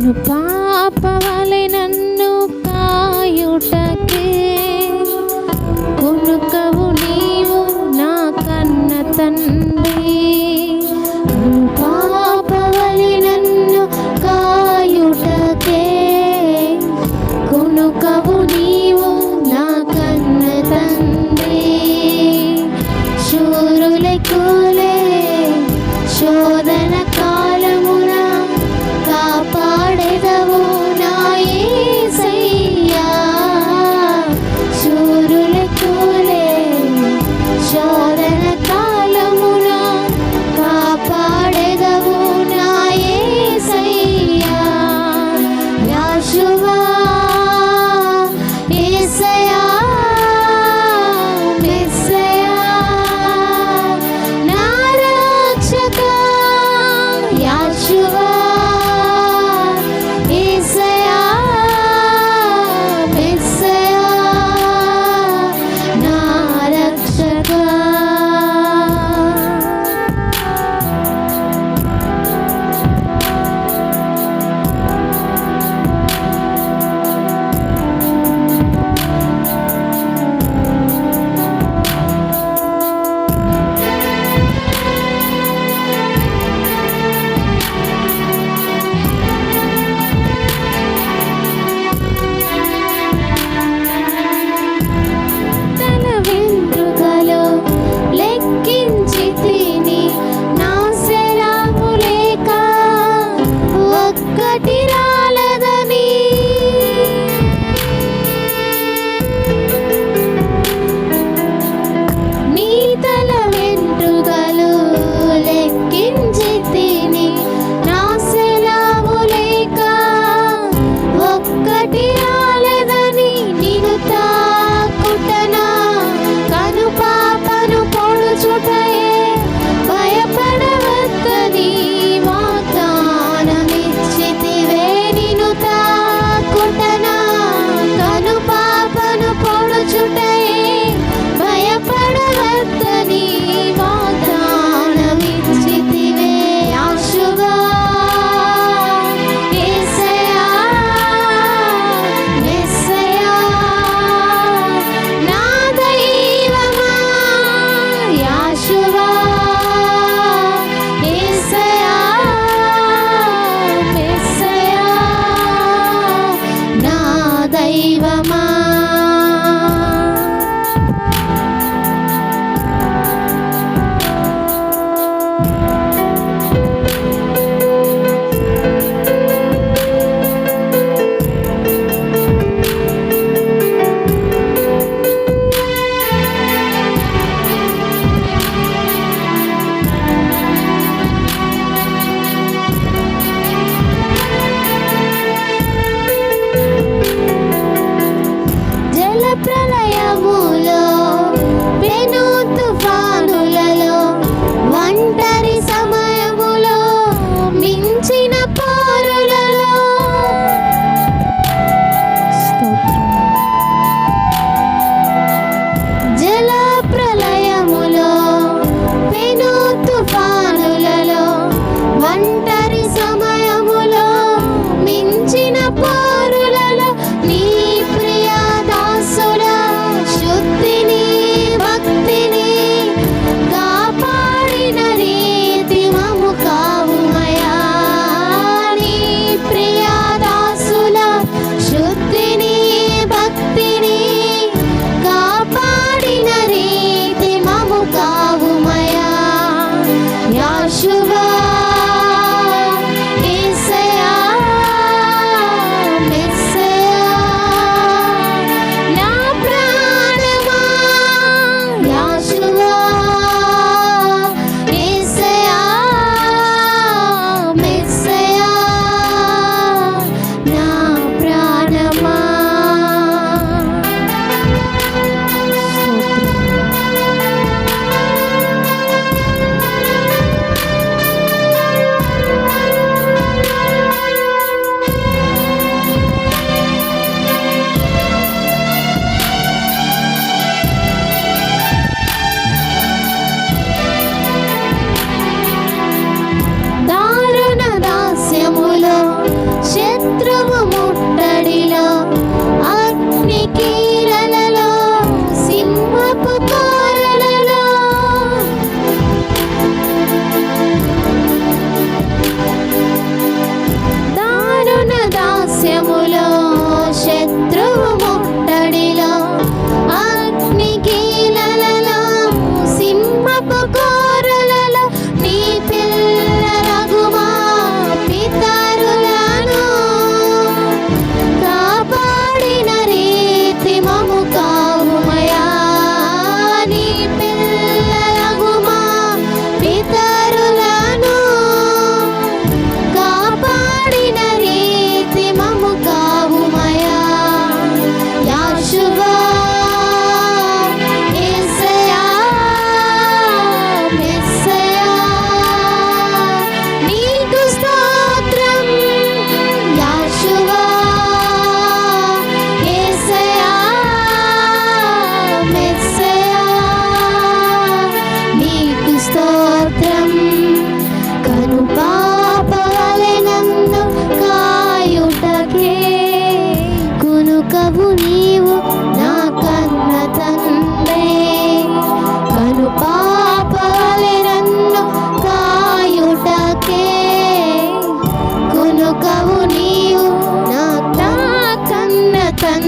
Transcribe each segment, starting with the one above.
నన్ను పాపవలె నన్ను కాయుటకే. కొనుకవు నీవు నా కన్న తండ్రి. పాపవలి నన్ను కాయుటకే. కొనుకవు నీవు నా కన్న తండ్రి. శూరులకు shot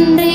sonríe.